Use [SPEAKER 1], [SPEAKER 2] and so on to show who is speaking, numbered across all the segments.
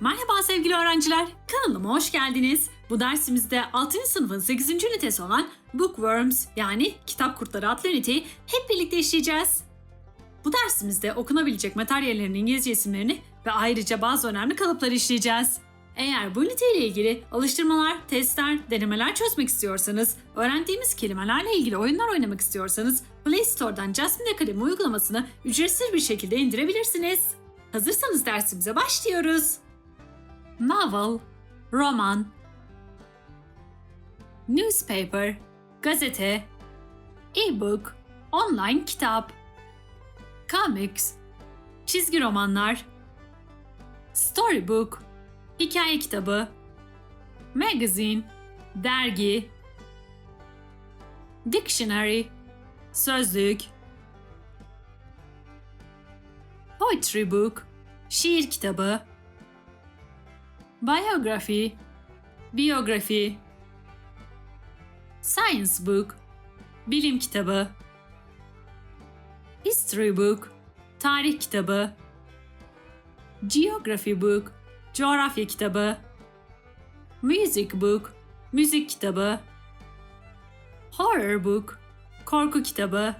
[SPEAKER 1] Merhaba sevgili öğrenciler, kanalıma hoş geldiniz. Bu dersimizde 6. sınıfın 8. ünitesi olan Bookworms yani Kitap Kurtları adlı üniteyi hep birlikte işleyeceğiz. Bu dersimizde okunabilecek materyallerin İngilizce isimlerini ve ayrıca bazı önemli kalıpları işleyeceğiz. Eğer bu üniteyle ilgili alıştırmalar, testler, denemeler çözmek istiyorsanız, öğrendiğimiz kelimelerle ilgili oyunlar oynamak istiyorsanız Play Store'dan Jasmine Academy uygulamasını ücretsiz bir şekilde indirebilirsiniz. Hazırsanız dersimize başlıyoruz. Novel, roman, newspaper, gazete, e-book, online kitap, comics, çizgi romanlar, storybook, hikaye kitabı, magazine, dergi, dictionary, sözlük, poetry book, şiir kitabı, biography, biyografi, science book, bilim kitabı, history book, tarih kitabı, geography book, coğrafya kitabı, music book, müzik kitabı, horror book, korku kitabı,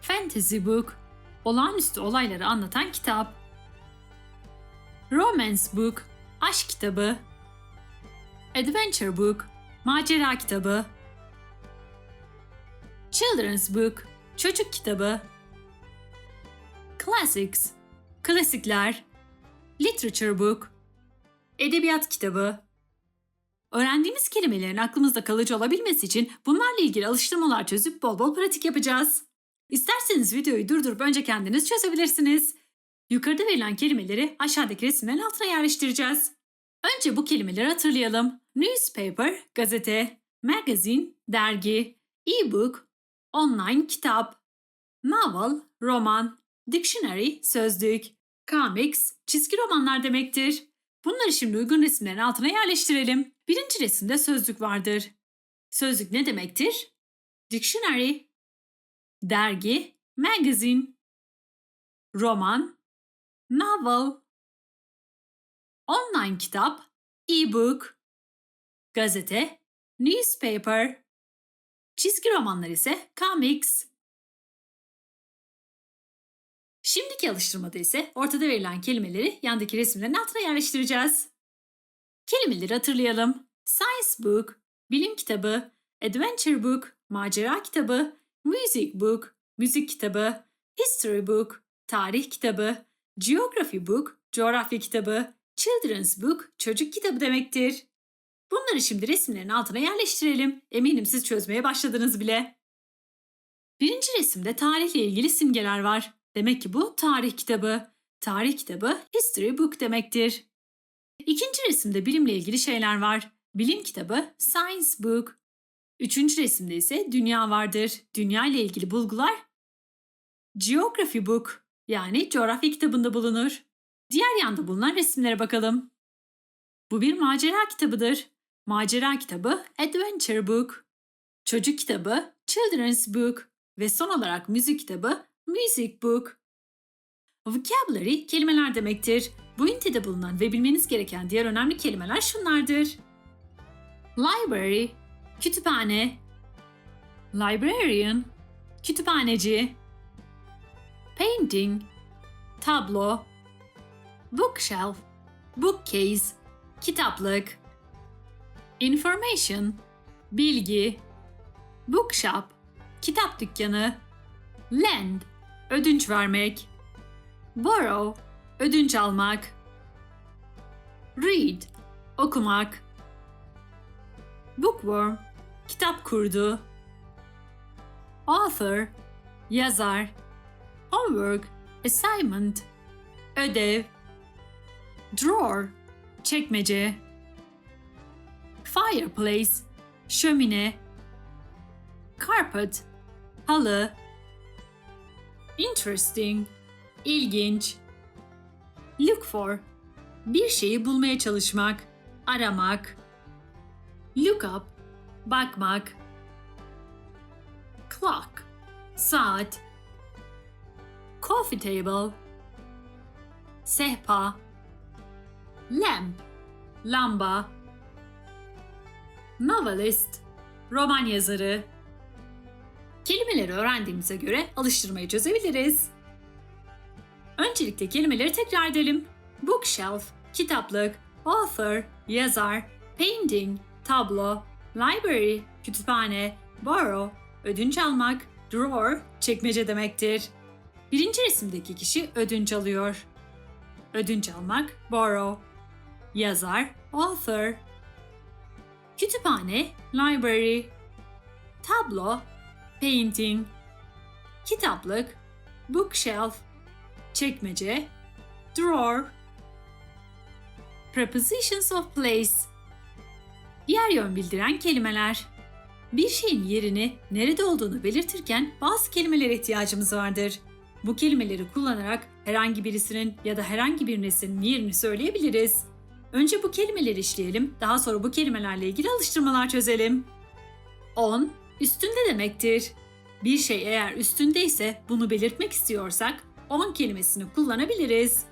[SPEAKER 1] fantasy book, olağanüstü olayları anlatan kitap, romance book, aşk kitabı, adventure book, macera kitabı, children's book, çocuk kitabı, classics, klasikler, literature book, edebiyat kitabı. Öğrendiğimiz kelimelerin aklımızda kalıcı olabilmesi için bunlarla ilgili alıştırmalar çözüp bol bol pratik yapacağız. İsterseniz videoyu durdurup önce kendiniz çözebilirsiniz. Yukarıda verilen kelimeleri aşağıdaki resimlerin altına yerleştireceğiz. Önce bu kelimeleri hatırlayalım. Newspaper, gazete, magazine, dergi, e-book, online kitap, novel, roman, dictionary, sözlük, comics, çizgi romanlar demektir. Bunları şimdi uygun resimlerin altına yerleştirelim. Birinci resimde sözlük vardır. Sözlük ne demektir? Dictionary, dergi, magazine, roman, novel, online kitap, e-book, gazete, newspaper, çizgi romanlar ise comics. Şimdiki alıştırmada ise ortada verilen kelimeleri yandaki resimlerin altına yerleştireceğiz. Kelimeleri hatırlayalım. Science book, bilim kitabı, adventure book, macera kitabı, music book, müzik kitabı, history book, tarih kitabı, geography book, coğrafya kitabı, children's book, çocuk kitabı demektir. Bunları şimdi resimlerin altına yerleştirelim. Eminim siz çözmeye başladınız bile. Birinci resimde tarihle ilgili simgeler var. Demek ki bu tarih kitabı. Tarih kitabı history book demektir. İkinci resimde bilimle ilgili şeyler var. Bilim kitabı science book. Üçüncü resimde ise dünya vardır. Dünya ile ilgili bulgular geography book yani coğrafya kitabında bulunur. Diğer yanda bulunan resimlere bakalım. Bu bir macera kitabıdır. Macera kitabı adventure book. Çocuk kitabı children's book ve son olarak müzik kitabı music book. Vocabulary kelimeler demektir. Bu ünitede bulunan ve bilmeniz gereken diğer önemli kelimeler şunlardır. Library, kütüphane. Librarian, kütüphaneci. Painting, tablo. Bookshelf, bookcase, kitaplık. Information, bilgi. Bookshop, kitap dükkanı. Lend, ödünç vermek. Borrow, ödünç almak. Read, okumak. Bookworm, kitap kurdu. Author, yazar. Homework, assignment, ödev. Drawer, çekmece. Fireplace, şömine. Carpet, halı. Interesting, ilginç. Look for, bir şeyi bulmaya çalışmak, aramak. Look up, bakmak. Clock, saat. Coffee table, sehpa. lamp, lamba. Novelist, roman yazarı. Kelimeleri öğrendiğimize göre alıştırmayı çözebiliriz. Öncelikle kelimeleri tekrar edelim. Bookshelf, kitaplık, author, yazar, painting, tablo, library, kütüphane, borrow, ödünç almak, drawer, çekmece demektir. Birinci resimdeki kişi ödünç alıyor. Ödünç almak, borrow. Yazar, author. Kütüphane, library. Tablo, painting. Kitaplık, bookshelf. Çekmece, drawer. Prepositions of place. Yer yön bildiren kelimeler. Bir şeyin yerini, nerede olduğunu belirtirken bazı kelimelere ihtiyacımız vardır. Bu kelimeleri kullanarak herhangi birisinin ya da herhangi bir nesnenin yerini söyleyebiliriz. Önce bu kelimeleri işleyelim, daha sonra bu kelimelerle ilgili alıştırmalar çözelim. On, üstünde demektir. Bir şey eğer üstündeyse bunu belirtmek istiyorsak on kelimesini kullanabiliriz.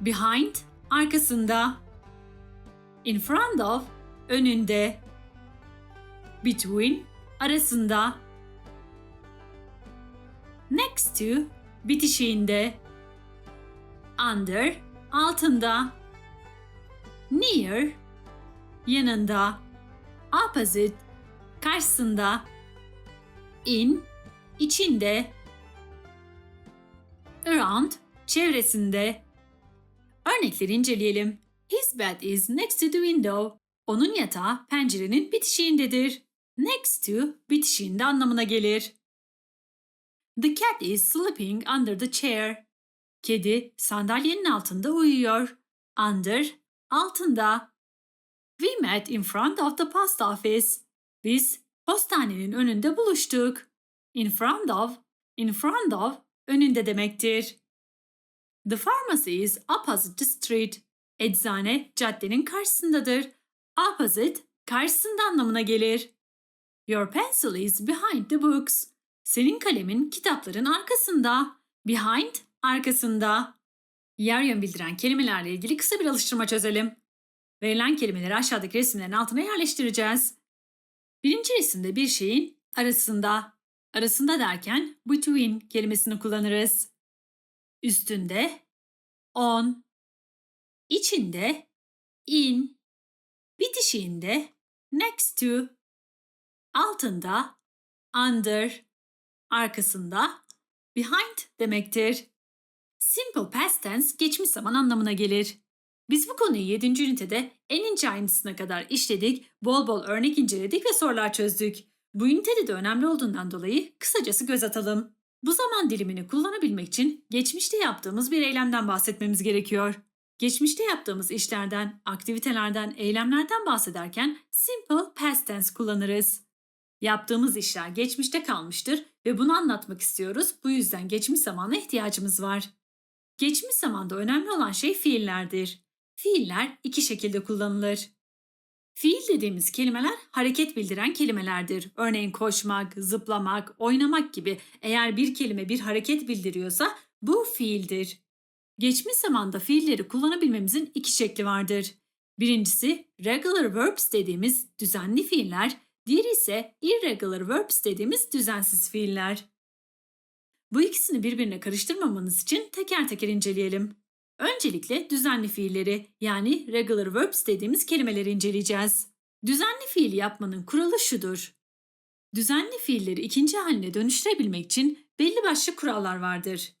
[SPEAKER 1] Behind, arkasında. In front of, önünde. Between, arasında. Next to, bitişiğinde. Under, altında. Near, yanında. Opposite, karşısında. In, içinde. Around, çevresinde. Örnekleri inceleyelim. His bed is next to the window. Onun yatağı pencerenin bitişiğindedir. Next to, bitişiğinde anlamına gelir. The cat is sleeping under the chair. Kedi sandalyenin altında uyuyor. Under, altında. We met in front of the post office. Biz postanenin önünde buluştuk. In front of, in front of, önünde demektir. The pharmacy is opposite the street. Eczane caddenin karşısındadır. Opposite, karşısında anlamına gelir. Your pencil is behind the books. Senin kalemin kitapların arkasında. Behind, arkasında. Yer yön bildiren kelimelerle ilgili kısa bir alıştırma çözelim. Verilen kelimeleri aşağıdaki resimlerin altına yerleştireceğiz. Birinci resimde bir şeyin arasında. Arasında derken between kelimesini kullanırız. Üstünde on, içinde in, bitişiğinde next to, altında under, arkasında behind demektir. Simple past tense geçmiş zaman anlamına gelir. Biz bu konuyu 7. ünitede en ince ayrıntısına kadar işledik, bol bol örnek inceledik ve sorular çözdük. Bu ünitede de önemli olduğundan dolayı kısacası göz atalım. Bu zaman dilimini kullanabilmek için geçmişte yaptığımız bir eylemden bahsetmemiz gerekiyor. Geçmişte yaptığımız işlerden, aktivitelerden, eylemlerden bahsederken simple past tense kullanırız. Yaptığımız işler geçmişte kalmıştır ve bunu anlatmak istiyoruz. Bu yüzden geçmiş zamana ihtiyacımız var. Geçmiş zamanda önemli olan şey fiillerdir. Fiiller iki şekilde kullanılır. Fiil dediğimiz kelimeler hareket bildiren kelimelerdir. Örneğin koşmak, zıplamak, oynamak gibi eğer bir kelime bir hareket bildiriyorsa bu fiildir. Geçmiş zamanda fiilleri kullanabilmemizin iki şekli vardır. Birincisi regular verbs dediğimiz düzenli fiiller, diğeri ise irregular verbs dediğimiz düzensiz fiiller. Bu ikisini birbirine karıştırmamanız için teker teker inceleyelim. Öncelikle düzenli fiilleri yani regular verbs dediğimiz kelimeleri inceleyeceğiz. Düzenli fiil yapmanın kuralı şudur. Düzenli fiilleri ikinci haline dönüştürebilmek için belli başlı kurallar vardır.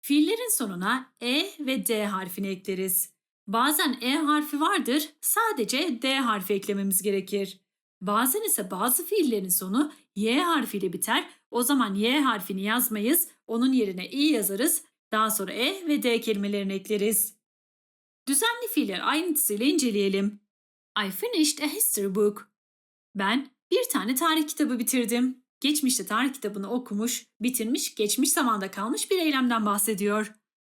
[SPEAKER 1] Fiillerin sonuna e ve d harfini ekleriz. Bazen e harfi vardır, sadece d harfi eklememiz gerekir. Bazen ise bazı fiillerin sonu y harfiyle biter. O zaman y harfini yazmayız, onun yerine i yazarız. Daha sonra e ve d kelimelerini ekleriz. Düzenli fiiller ayrıntısıyla inceleyelim. I finished a history book. Ben bir tane tarih kitabı bitirdim. Geçmişte tarih kitabını okumuş, bitirmiş, geçmiş zamanda kalmış bir eylemden bahsediyor.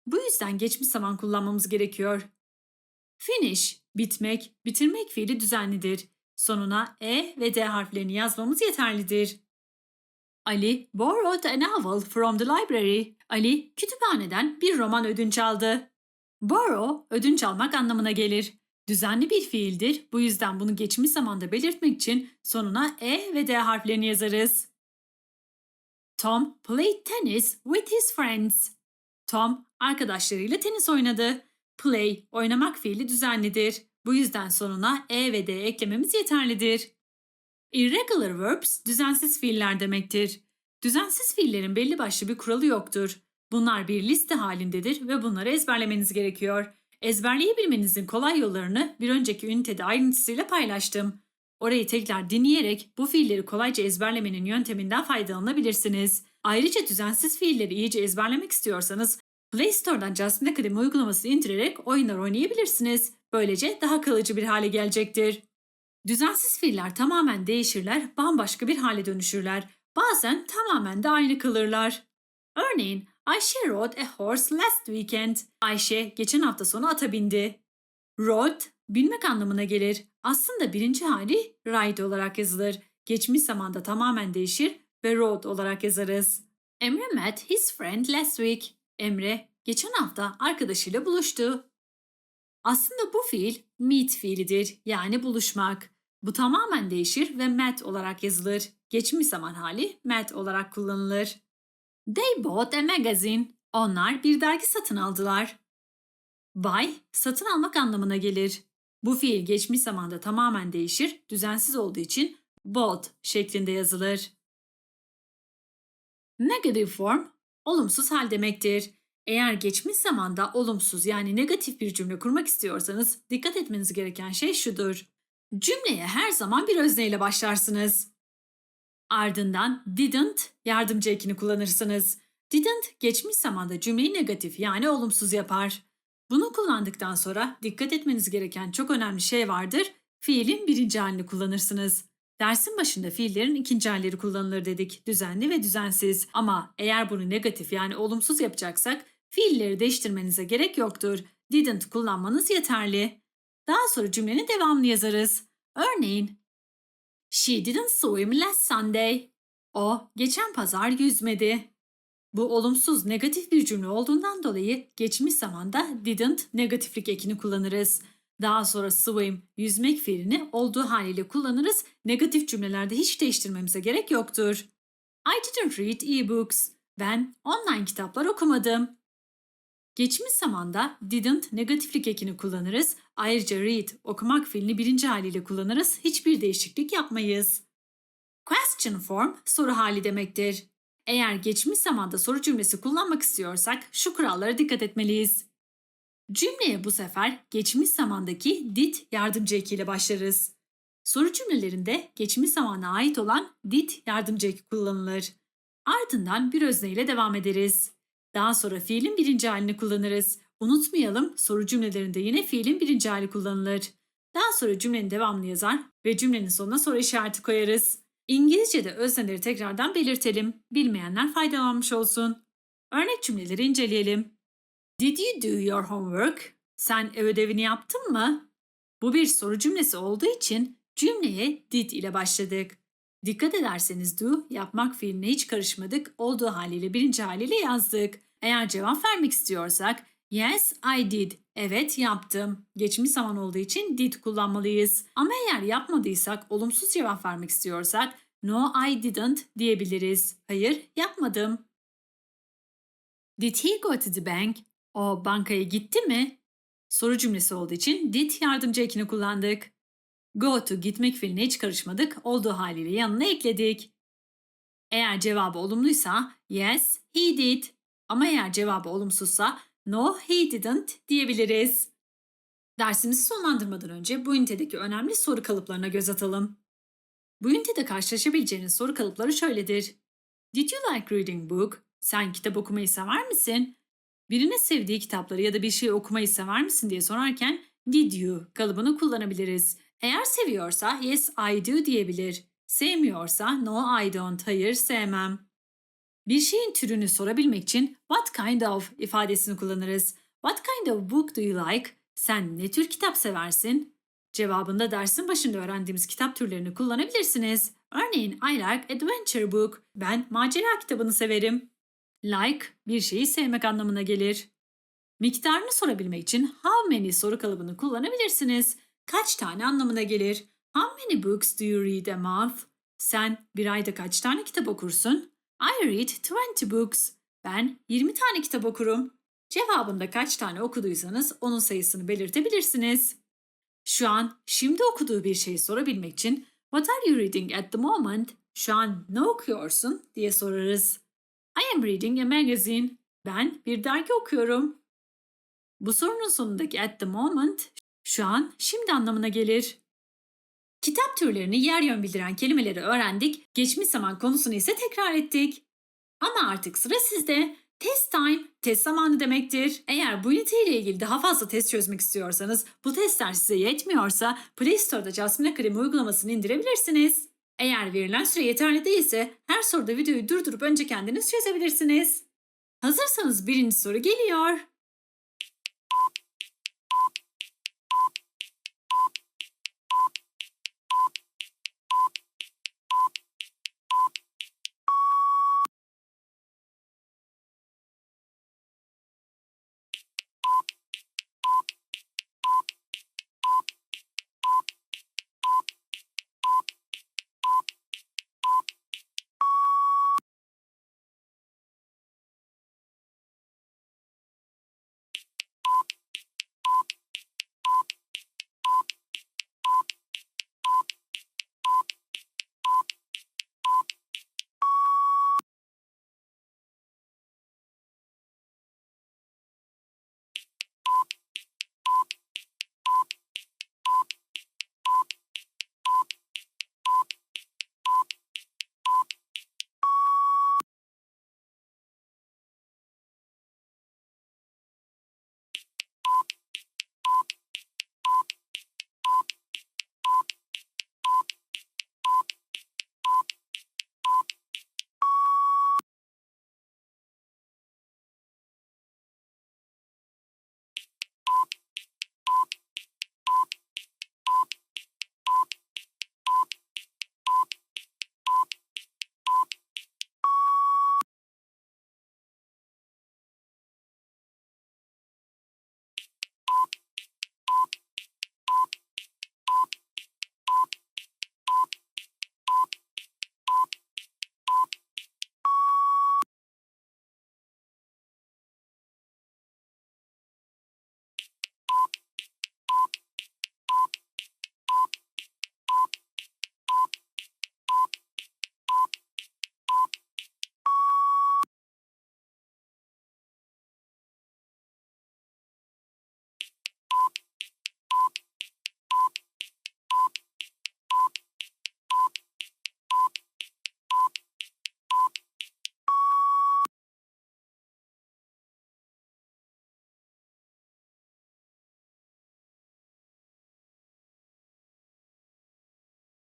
[SPEAKER 1] Bu yüzden geçmiş zaman kullanmamız gerekiyor. Finish, bitmek, bitirmek fiili düzenlidir. Sonuna e ve d harflerini yazmamız yeterlidir. Ali borrowed a novel from the library. Ali kütüphaneden bir roman ödünç aldı. Borrow ödünç almak anlamına gelir. Düzenli bir fiildir. Bu yüzden bunu geçmiş zamanda belirtmek için sonuna e ve d harflerini yazarız. Tom played tennis with his friends. Tom arkadaşlarıyla tenis oynadı. Play, oynamak fiili düzenlidir. Bu yüzden sonuna e ve d eklememiz yeterlidir. Irregular verbs düzensiz fiiller demektir. Düzensiz fiillerin belli başlı bir kuralı yoktur. Bunlar bir liste halindedir ve bunları ezberlemeniz gerekiyor. Ezberleyebilmenizin kolay yollarını bir önceki ünitede ayrıntısıyla paylaştım. Orayı tekrar dinleyerek bu fiilleri kolayca ezberlemenin yönteminden faydalanabilirsiniz. Ayrıca düzensiz fiilleri iyice ezberlemek istiyorsanız Play Store'dan Jasmine Academy uygulamasını indirerek oyunlar oynayabilirsiniz. Böylece daha kalıcı bir hale gelecektir. Düzensiz fiiller tamamen değişirler, bambaşka bir hale dönüşürler. Bazen tamamen de aynı kalırlar. Örneğin Ayşe rode a horse last weekend. Ayşe geçen hafta sonu ata bindi. Rode binmek anlamına gelir. Aslında birinci hali ride olarak yazılır. Geçmiş zamanda tamamen değişir ve rode olarak yazarız. Emre met his friend last week. Emre geçen hafta arkadaşıyla buluştu. Aslında bu fiil meet fiilidir yani buluşmak. Bu tamamen değişir ve met olarak yazılır. Geçmiş zaman hali met olarak kullanılır. They bought a magazine. Onlar bir dergi satın aldılar. Buy, satın almak anlamına gelir. Bu fiil geçmiş zamanda tamamen değişir, düzensiz olduğu için bought şeklinde yazılır. Negative form, olumsuz hal demektir. Eğer geçmiş zamanda olumsuz yani negatif bir cümle kurmak istiyorsanız dikkat etmeniz gereken şey şudur. Cümleye her zaman bir özneyle başlarsınız. Ardından didn't yardımcı ekini kullanırsınız. Didn't geçmiş zamanda cümleyi negatif yani olumsuz yapar. Bunu kullandıktan sonra dikkat etmeniz gereken çok önemli şey vardır. Fiilin birinci halini kullanırsınız. Dersin başında fiillerin ikinci halleri kullanılır dedik. Düzenli ve düzensiz. Ama eğer bunu negatif yani olumsuz yapacaksak fiilleri değiştirmenize gerek yoktur. Didn't kullanmanız yeterli. Daha sonra cümlenin devamını yazarız. Örneğin She didn't swim last Sunday. O geçen pazar yüzmedi. Bu olumsuz negatif bir cümle olduğundan dolayı geçmiş zamanda didn't negatiflik ekini kullanırız. Daha sonra swim, yüzmek fiilini olduğu haliyle kullanırız. Negatif cümlelerde hiç değiştirmemize gerek yoktur. I didn't read e-books. Ben online kitaplar okumadım. Geçmiş zamanda didn't negatiflik ekini kullanırız. Ayrıca read, okumak fiilini birinci haliyle kullanırız. Hiçbir değişiklik yapmayız. Question form soru hali demektir. Eğer geçmiş zamanda soru cümlesi kullanmak istiyorsak şu kurallara dikkat etmeliyiz. Cümleye bu sefer geçmiş zamandaki did yardımcı ekiyle başlarız. Soru cümlelerinde geçmiş zamana ait olan did yardımcı eki kullanılır. Ardından bir özneyle devam ederiz. Daha sonra fiilin birinci halini kullanırız. Unutmayalım soru cümlelerinde yine fiilin birinci hali kullanılır. Daha sonra cümlenin devamını yazar ve cümlenin sonuna soru işareti koyarız. İngilizce'de özneleri tekrardan belirtelim. Bilmeyenler faydalanmış olsun. Örnek cümleleri inceleyelim. Did you do your homework? Sen ev ödevini yaptın mı? Bu bir soru cümlesi olduğu için cümleye did ile başladık. Dikkat ederseniz do, yapmak fiiline hiç karışmadık, olduğu haliyle birinci haliyle yazdık. Eğer cevap vermek istiyorsak yes I did, evet yaptım. Geçmiş zaman olduğu için did kullanmalıyız. Ama eğer yapmadıysak, olumsuz cevap vermek istiyorsak no I didn't diyebiliriz. Hayır yapmadım. Did he go to the bank? O bankaya gitti mi? Soru cümlesi olduğu için did yardımcı ekini kullandık. Go to gitmek fiiline hiç karışmadık, olduğu haliyle yanına ekledik. Eğer cevabı olumluysa yes, he did. Ama eğer cevabı olumsuzsa no, he didn't diyebiliriz. Dersimizi sonlandırmadan önce bu ünitedeki önemli soru kalıplarına göz atalım. Bu ünitede karşılaşabileceğiniz soru kalıpları şöyledir. Did you like reading book? Sen kitap okumayı sever misin? Birine sevdiği kitapları ya da bir şey okumayı sever misin diye sorarken did you kalıbını kullanabiliriz. Eğer seviyorsa yes I do diyebilir. Sevmiyorsa no I don't, hayır sevmem. Bir şeyin türünü sorabilmek için what kind of ifadesini kullanırız. What kind of book do you like? Sen ne tür kitap seversin? Cevabında dersin başında öğrendiğimiz kitap türlerini kullanabilirsiniz. Örneğin I like adventure book. Ben macera kitabını severim. Like bir şeyi sevmek anlamına gelir. Miktarını sorabilmek için how many soru kalıbını kullanabilirsiniz. Kaç tane anlamına gelir? How many books do you read a month? Sen bir ayda kaç tane kitap okursun? I read 20 books. Ben 20 tane kitap okurum. Cevabında kaç tane okuduysanız onun sayısını belirtebilirsiniz. Şu an şimdi okuduğu bir şeyi sorabilmek için What are you reading at the moment? Şu an ne okuyorsun diye sorarız. I am reading a magazine. Ben bir dergi okuyorum. Bu sorunun sonundaki at the moment şu an şimdi anlamına gelir. Kitap türlerini yer yön bildiren kelimeleri öğrendik, geçmiş zaman konusunu ise tekrar ettik. Ama artık sıra sizde. Test time, test zamanı demektir. Eğer bu ünite ile ilgili daha fazla test çözmek istiyorsanız, bu testler size yetmiyorsa Play Store'da Jasmine Akademi uygulamasını indirebilirsiniz. Eğer verilen süre yeterli değilse her soruda videoyu durdurup önce kendiniz çözebilirsiniz. Hazırsanız birinci soru geliyor.